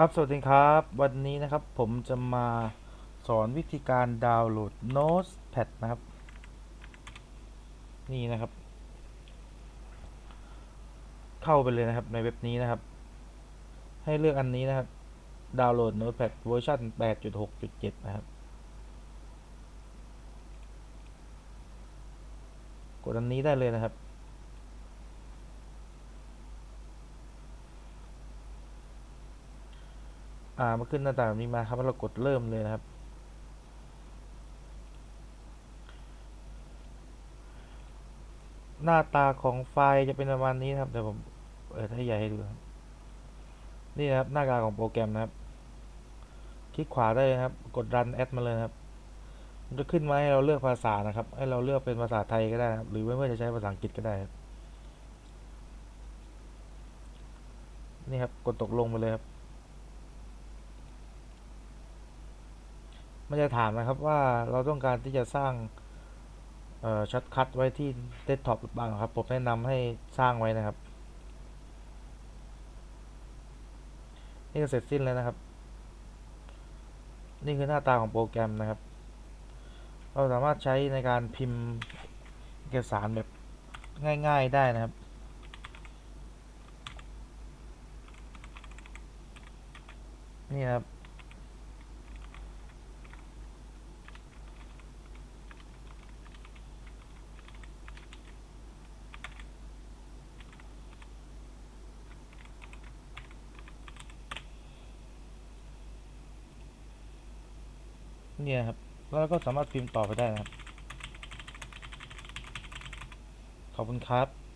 ครับ สวัสดีครับ วันนี้นะครับผมจะมาสอนวิธีการดาวน์โหลด Notepad นะครับ นี่นะครับ เข้าไปเลยนะครับในเว็บนี้นะครับ ให้เลือกอันนี้นะครับ ดาวน์โหลด Notepad เวอร์ชัน8.6.7 นะครับ กดอันนี้ได้เลยนะครับ อ่ามาขึ้นหน้าต่างนี้มาครับแล้วเรากดเริ่มเลยนะครับ หน้าตาของไฟล์จะเป็นประมาณนี้นะครับเดี๋ยวผมเปิดให้ใหญ่ให้ดูนะครับนี่นะครับหน้าตาของโปรแกรมนะครับ คลิกขวาได้นะครับ กด run add มาเลยนะครับ มันจะขึ้นมาให้เราเลือกภาษานะครับ ให้เราเลือกเป็นภาษาไทยก็ได้นะครับ หรือไม่ว่าจะใช้ภาษาอังกฤษก็ได้ครับนี่ครับ กดตกลงไปเลยครับ มันจะถามนะครับว่าเราต้องการที่จะสร้างช็อตคัทไว้ที่เดสก์ท็อปหรือเปล่าครับ ผมแนะนำให้สร้างไว้นะครับ นี่ก็เสร็จสิ้นแล้วนะครับ นี่คือหน้าตาของโปรแกรมนะครับ เราสามารถใช้ในการพิมพ์เอกสารแบบง่าย ๆได้นะครับนี่ครับ เนี่ยครับ แล้วเราก็สามารถพิมพ์ต่อไปได้นะครับ ขอบคุณครับ